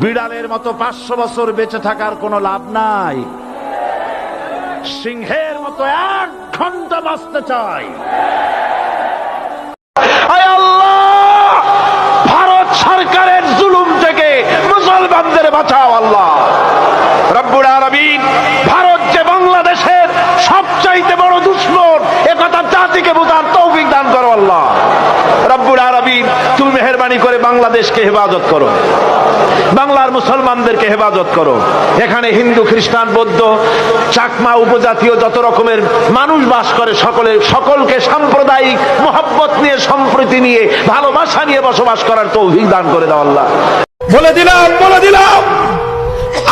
বিড়ালের মতো পাঁচশো বছর বেঁচে থাকার কোনো লাভ নাই। সিংহের মতো এক ঘণ্টা বাঁচতে চাই মেহরবানি করে বাংলাদেশকে হেফাজত করো। বাংলার মুসলমানদেরকে হেফাজত করো। এখানে হিন্দু, খ্রিস্টান, বৌদ্ধ, চাকমা উপজাতীয় যত রকমের মানুষ বাস করে সকলে সকলকে সাম্প্রদায়িক মোহাব্বত নিয়ে, সম্প্রীতি নিয়ে, ভালোবাসা নিয়ে বসবাস করার তৌফিক দান করে দাও আল্লাহ। বলে দিলাম বলে দিলাম,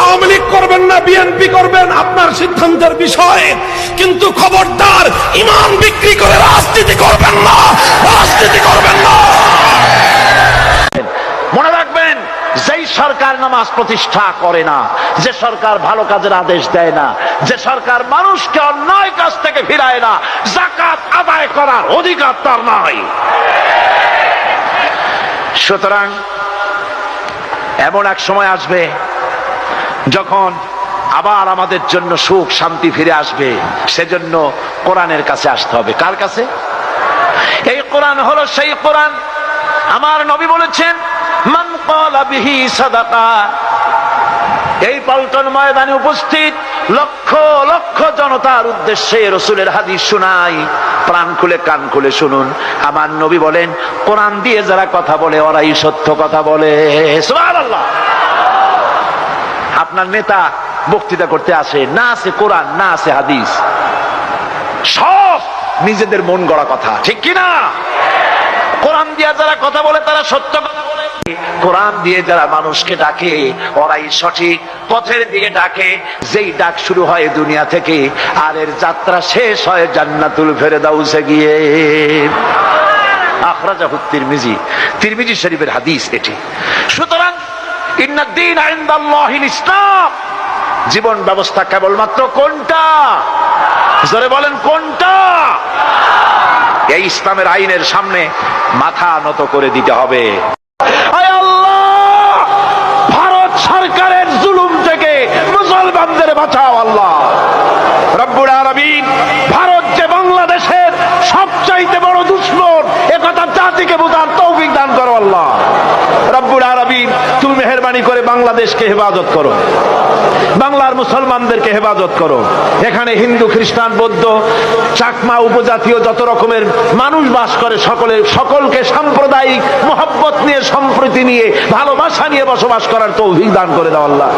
আওয়ামী লীগ করবেন না, বিএনপি করবেন আপনার সিদ্ধান্তের বিষয়, কিন্তু খবরদার সরকার নামাজ প্রতিষ্ঠা করে না। যে সরকার ভালো কাজের আদেশ দেয় না, যে সরকার মানুষকে অন্যায় কাজ থেকে ফিরায় না জাকাত আদায় করার অধিকার তার নাই। সুতরাং এমন এক সময় আসবে যখন আবার আমাদের জন্য সুখ, শান্তি ফিরে আসবে। সেজন্য কোরআনের কাছে আসতে হবে। কার কাছে? এই কোরআন হলো সেই কোরআন। আমার নবী বলেছেন এই পল্টন ময়দানে উপস্থিত লক্ষ লক্ষ জনতার উদ্দেশ্যে রসুলের হাদিস শোনাই। প্রাণ খুলে কান খুলে শুনুন। আমার নবী বলেন, কোরআন দিয়ে যারা কথা বলে, ওরাই সত্য কথা বলে। আপনার নেতা বক্তৃতা করতে আসে, না আছে কোরআন, না আছে হাদিস। সব নিজেদের মন গড়া কথা, ঠিক কিনা? কোরআন দিয়ে যারা কথা বলে, তারা সত্য কথা বলে। কোরআন দিয়ে যারা মানুষকে ডাকে, ওরাই সঠিক পথের দিকে ডাকে। যেই ডাক শুরু হয় দুনিয়া থেকে, আর এর যাত্রা শেষ হয় জান্নাতুল ফেরে দাউসে গিয়ে। আখরাজা আখরাজাহু তিরমিজি। তিরমিজি শরীফের হাদিস এটি। সুতরাং ইন্নাদ্দিন ইনদাল্লাহিল ইসলাম। জীবন ব্যবস্থা কেবলমাত্র কোনটা? জোরে বলেন, কোনটা? এই ইসলামের আইনের সামনে মাথা নত করে দিতে হবে। মেহরবানি করে বাংলাদেশকে হেফাজত করো। বাংলার মুসলমানদেরকে হেফাজত করো। এখানে হিন্দু, খ্রিস্টান, বৌদ্ধ, চাকমা উপজাতীয় যত রকমের মানুষ বাস করে, সকলে, সকলকে সাম্প্রদায়িক মোহব্বত নিয়ে, সম্প্রীতি নিয়ে, ভালোবাসা নিয়ে বসবাস করার তো দান করে দাও আল্লাহ।